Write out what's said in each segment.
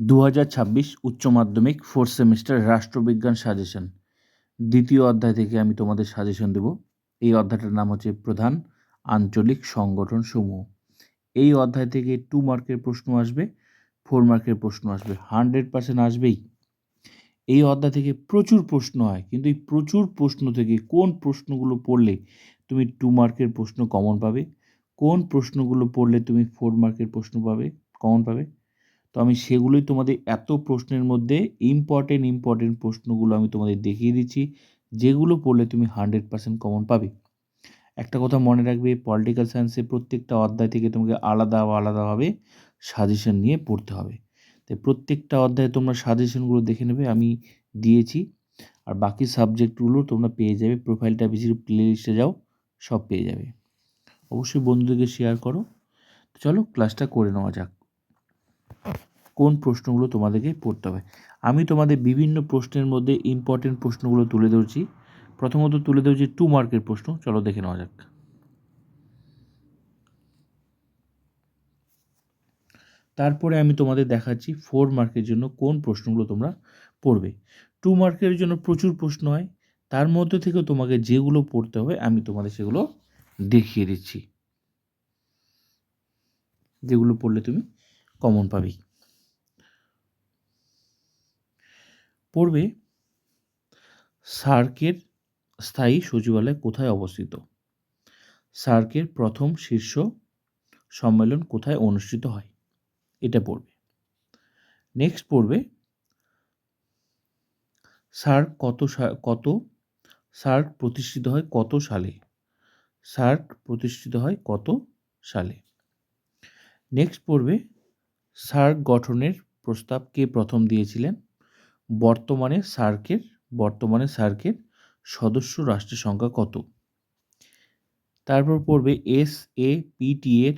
দু হাজার ছাব্বিশ উচ্চ মাধ্যমিক ফোর্থ সেমিস্টার রাষ্ট্রবিজ্ঞান সাজেশন দ্বিতীয় অধ্যায় থেকে আমি তোমাদের সাজেশন দেব। এই অধ্যায়টার নাম হচ্ছে প্রধান আঞ্চলিক সংগঠন সমূহ। এই অধ্যায় থেকে টু মার্কের প্রশ্ন আসবে ফোর মার্কের প্রশ্ন আসবে। হান্ড্রেড পার্সেন্ট আসবেই। এই অধ্যায় থেকে প্রচুর প্রশ্ন হয়, কিন্তু এই প্রচুর প্রশ্ন থেকে কোন প্রশ্নগুলো পড়লে তুমি টু মার্কের প্রশ্ন কমন পাবে? কোন প্রশ্নগুলো পড়লে তুমি ফোর মার্কের প্রশ্ন পাবে কমন পাবে? তো আমি সেগুলোই তোমাদের এত প্রশ্নের মধ্যে ইম্পর্টেন্ট ইম্পর্টেন্ট প্রশ্নগুলো আমি তোমাদের দেখিয়ে দিচ্ছি, যেগুলো পড়লে তুমি হান্ড্রেড পার্সেন্ট কমন পাবে। একটা কথা মনে রাখবে পলিটিক্যাল সায়েন্সে প্রত্যেকটা অধ্যায় থেকে তোমাকে আলাদা আলাদাভাবে সাজেশন নিয়ে পড়তে হবে। তাই প্রত্যেকটা অধ্যায়ে তোমরা সাজেশনগুলো দেখে নেবে, আমি দিয়েছি। আর বাকি সাবজেক্টগুলো তোমরা পেয়ে যাবে প্রোফাইলটা বেশি প্লে লিস্টে যাও, সব পেয়ে যাবে। অবশ্যই বন্ধুদেরকে শেয়ার করো। চলো ক্লাসটা করে নেওয়া যাক। কোন প্রশ্নগুলো তোমাদেরকে পড়তে হবে। আমি তোমাদের বিভিন্ন প্রশ্নের মধ্যে ইম্পর্টেন্ট প্রশ্নগুলো তুলে ধরছি। প্রথমত তুলে ধরছি টু মার্কের প্রশ্ন। চলো দেখে নেওয়া যাক। তারপরে আমি তোমাদের দেখাচ্ছি ফোর মার্কের জন্য কোন প্রশ্নগুলো তোমরা পড়বে। টু মার্কের জন্য প্রচুর প্রশ্ন হয়। তার মধ্যে থেকেও তোমাকে যেগুলো পড়তে হবে, আমি তোমাদের সেগুলো দেখিয়ে দিচ্ছি। যেগুলো পড়লে তুমি কমন পাবেই। পড়বে সার্কের স্থায়ী সচিবালয় কোথায় অবস্থিত? সার্কের প্রথম শীর্ষ সম্মেলন কোথায় অনুষ্ঠিত হয়? এটা পড়বে। নেক্সট পড়বে, সার্ক কত কত সার্ক প্রতিষ্ঠিত হয় কত সালে? সার্ক প্রতিষ্ঠিত হয় কত সালে? নেক্সট পড়বে, সার্ক গঠনের প্রস্তাব কে প্রথম দিয়েছিলেন? বর্তমানে সার্কের বর্তমানে সার্কের সদস্য রাষ্ট্রের সংখ্যা কত? তারপর পড়বে এস এ পিটি এর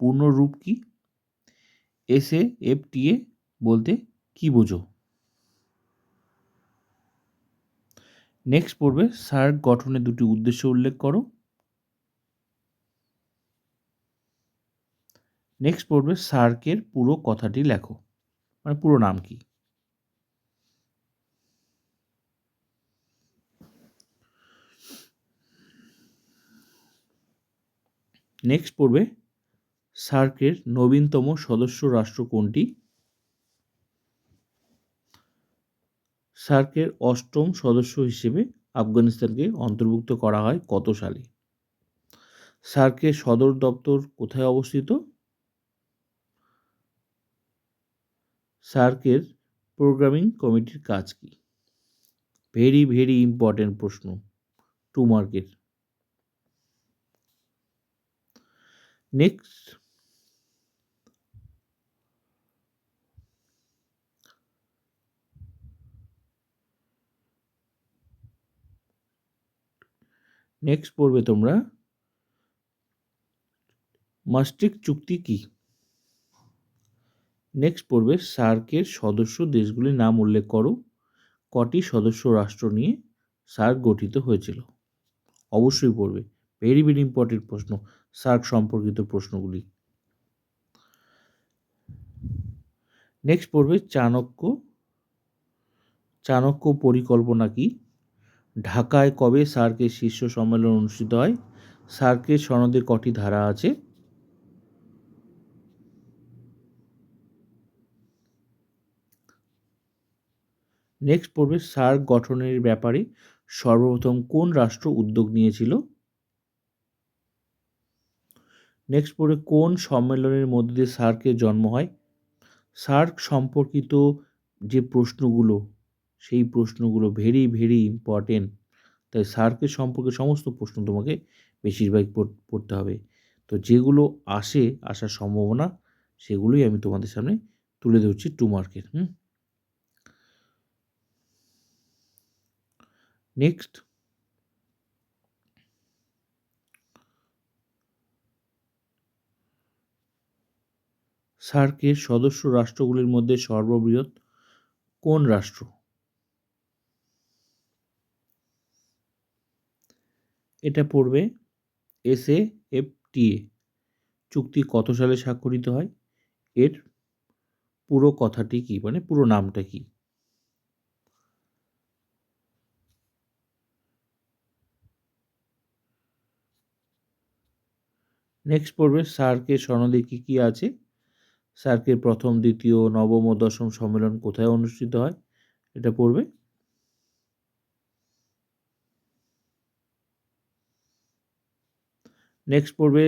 পূর্ণরূপ কি? এস এ এফ টি এ বলতে কি বোঝো? নেক্সট পড়বে সার্ক গঠনের দুটি উদ্দেশ্য উল্লেখ করো। নেক্সট পড়বে সার্কের পুরো কথাটি লেখো। মানে পুরো নাম কি? নেক্সট পড়বে, সার্কের নবীনতম সদস্য রাষ্ট্র কোনটি? সার্কের অষ্টম সদস্য হিসেবে আফগানিস্তানকে অন্তর্ভুক্ত করা হয় কত সালে? সার্কের সদর দপ্তর কোথায় অবস্থিত? সার্কের প্রোগ্রামিং কমিটির কাজ কি? ভেরি ভেরি ইম্পর্টেন্ট প্রশ্ন, টু মার্কের। নেক্সট নেক্সট পড়বে তোমরা। মাস্টিক চুক্তি কি? নেক্সট পড়বে সার্কের সদস্য দেশগুলির নাম উল্লেখ করো। কটি সদস্য রাষ্ট্র নিয়ে সার্ক গঠিত হয়েছিল? অবশ্যই পড়বে। ভেরি ভেরি ইম্পর্টেন্ট প্রশ্ন। সার্ক সম্পর্কিত প্রশ্নগুলি। নেক্সট পড়বে চাণক্য। চাণক্য পরিকল্পনা কি? ঢাকায় কবে সার্কের শীর্ষ সম্মেলন অনুষ্ঠিত হয়? সার্কের সনদে কটি ধারা আছে? নেক্সট পড়বে সার্ক গঠনের ব্যাপারে সর্বপ্রথম কোন রাষ্ট্র উদ্যোগ নিয়েছিল? নেক্সট পড়বে কোন সম্মেলনের মধ্যে দিয়ে সার্কের জন্ম হয়? সার্ক সম্পর্কিত যে প্রশ্নগুলো, সেই প্রশ্নগুলো ভেরি ভেরি ইম্পর্টেন্ট তাই সার্কের সম্পর্কে সমস্ত প্রশ্ন তোমাকে বেশিরভাগ পড়তে হবে। তো যেগুলো আসে, আসার সম্ভাবনা, সেগুলোই আমি তোমাদের সামনে তুলে ধরছি টু মার্কের, হুম? নেক্সট সার্কের সদস্য রাষ্ট্রগুলির মধ্যে সর্ববৃহৎ কোন রাষ্ট্র? এটা পড়বে এস এফ টি এ চুক্তি কত সালে স্বাক্ষরিত হয়? এর পুরো কথাটি কি? মানে পুরো নামটা কি? নেক্সট পড়বে সার্কের সনদে কী কী আছে? সার্কের প্রথম, দ্বিতীয়, নবম ও দশম সম্মেলন কোথায় অনুষ্ঠিত হয়? এটা পড়বে। নেক্সট পড়বে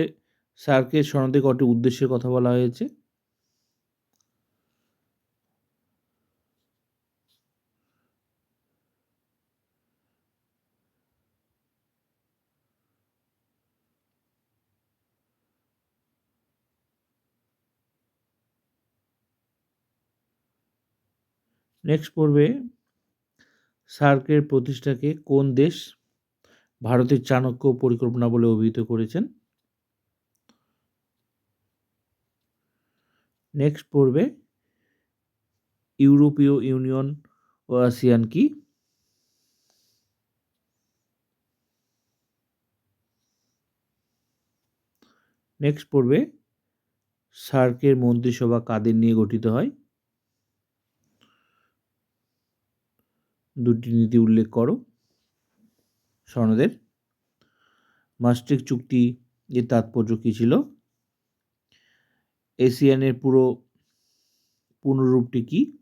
সার্কের সনদে কটি উদ্দেশ্যের কথা বলা হয়েছে। নেক্সট পড়বে, সার্কের প্রতিষ্ঠাকে কোন দেশ ভারতের চাণক্য পরিকল্পনা বলে অভিহিত করেছেন? নেক্সট পড়বে, ইউরোপীয় ইউনিয়ন ও আসিয়ান কি? নেক্সট পড়বে, সার্কের মন্ত্রিসভা কাদের নিয়ে গঠিত হয়? দুটি নীতি উল্লেখ করো। স্বর্ণদের। মাস্ট্রিক চুক্তি এর তাৎপর্য কী ছিল? এশিয়ানের পুরো, পুনরূপটি কি?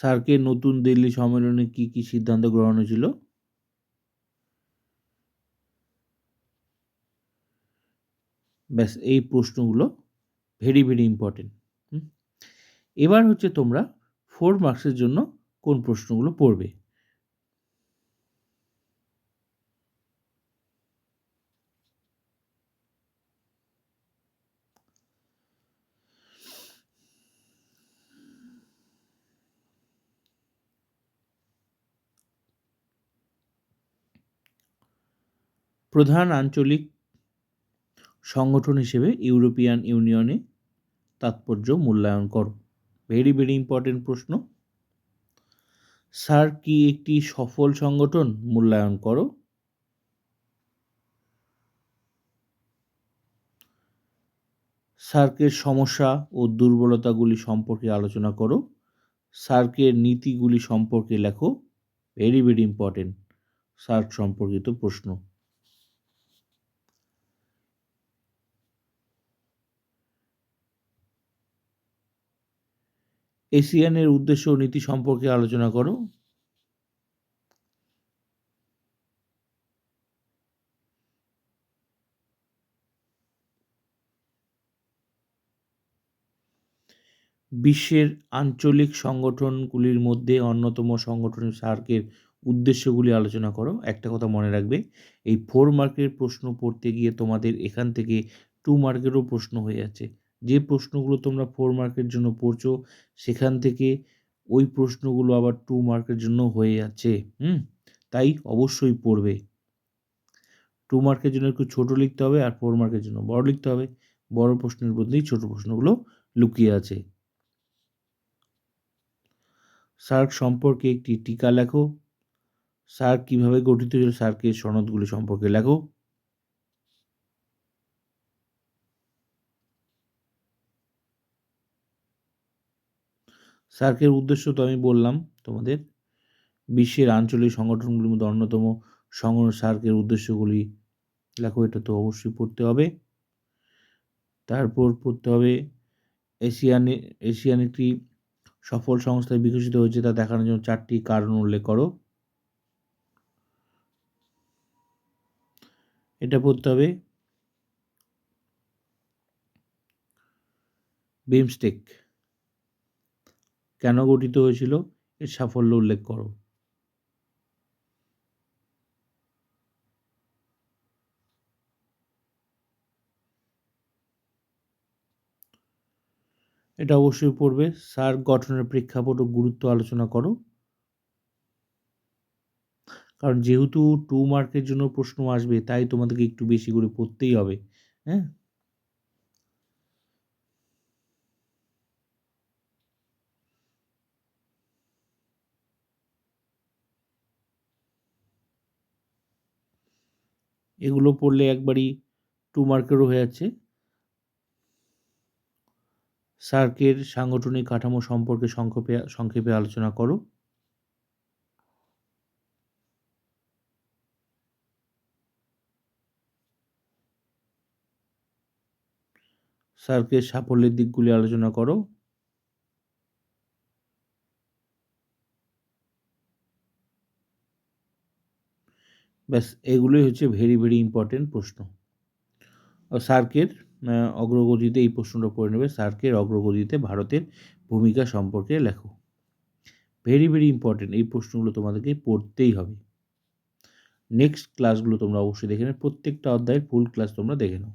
সার্কের নতুন দিল্লি সম্মেলনে কি কি সিদ্ধান্ত গ্রহণ হয়েছিল? ব্যাস, এই প্রশ্নগুলো ভেরি ভেরি ইম্পর্টেন্ট এবার হচ্ছে তোমরা ফোর মার্কসের জন্য কোন প্রশ্নগুলো পড়বে? প্রধান আঞ্চলিক সংগঠন হিসেবে ইউরোপিয়ান ইউনিয়নে তাৎপর্য মূল্যায়ন করো। ভেরি ভেরি ইম্পর্টেন্ট প্রশ্ন। সার্ক কি একটি সফল সংগঠন মূল্যায়ন করো? সার্কের সমস্যা ও দুর্বলতাগুলি সম্পর্কে আলোচনা করো। সার্কের নীতিগুলি সম্পর্কে লেখো। ভেরি ভেরি ইম্পর্টেন্ট সার্ক সম্পর্কিত প্রশ্ন। এশিয়ানের উদ্দেশ্য ও নীতি সম্পর্কে আলোচনা করো। বিশ্বের আঞ্চলিক সংগঠনগুলির মধ্যে অন্যতম সংগঠন সার্কের উদ্দেশ্যগুলি আলোচনা করো। একটা কথা মনে রাখবে, এই ফোর মার্কের প্রশ্ন পড়তে গিয়ে তোমাদের এখান থেকে টু মার্কেরও প্রশ্ন হয়ে যাচ্ছে। যে প্রশ্নগুলো তোমরা ফোর মার্কের জন্য পড়ছো, সেখান থেকে ওই প্রশ্নগুলো আবার টু মার্কের জন্য হয়ে যাচ্ছে, হুম? তাই অবশ্যই পড়বে। টু মার্কের জন্য একটু ছোটো লিখতে হবে আর ফোর মার্কের জন্য বড় লিখতে হবে। বড় প্রশ্নের মধ্যেই ছোট প্রশ্নগুলো লুকিয়ে আছে। সার্ক সম্পর্কে একটি টিকা লেখো। সার্ক কীভাবে গঠিত সার্কের সনদগুলি সম্পর্কে লেখো। সার্কের উদ্দেশ্য তো আমি বললাম তোমাদের। বিশ্বের আঞ্চলিক সংগঠনগুলির মধ্যে অন্যতম সংগঠন সার্কের উদ্দেশ্যগুলি লেখো এটা তো অবশ্যই পড়তে হবে। তারপর পড়তে হবে এশিয়ান এশিয়ান একটি সফল সংস্থায় বিকশিত হয়েছে, তা দেখানোর জন্য চারটি কারণ উল্লেখ করো। এটা পড়তে হবে বিমস্টেক। কেন গঠিত হয়েছিল? এর সাফল্য উল্লেখ করো। এটা অবশ্যই পড়বে। সার্ক গঠনের প্রেক্ষাপট ও গুরুত্ব আলোচনা করো। কারণ যেহেতু টু মার্কের জন্য প্রশ্ন আসবে, তাই তোমাদেরকে একটু বেশি করে পড়তেই হবে। হ্যাঁ? এগুলো পড়লে একবারই টু মার্কেরও হয়ে যাচ্ছে। সার্কের সাংগঠনিক কাঠামো সম্পর্কে সংক্ষেপে সংক্ষেপে আলোচনা করো। সার্কের সাফল্যের দিকগুলি আলোচনা করো। ব্যাস, এগুলোই হচ্ছে ভেরি ভেরি ইম্পর্টেন্ট প্রশ্ন। সার্কের অগ্রগতিতে এই প্রশ্নটা পড়ে নেবে। সার্কের অগ্রগতিতে ভারতের ভূমিকা সম্পর্কে লেখো। ভেরি ভেরি ইম্পর্টেন্ট এই প্রশ্নগুলো তোমাদেরকে পড়তেই হবে। নেক্সট ক্লাসগুলো তোমরা অবশ্যই দেখে নেবে। প্রত্যেকটা অধ্যায়ের ফুল ক্লাস তোমরা দেখে নাও।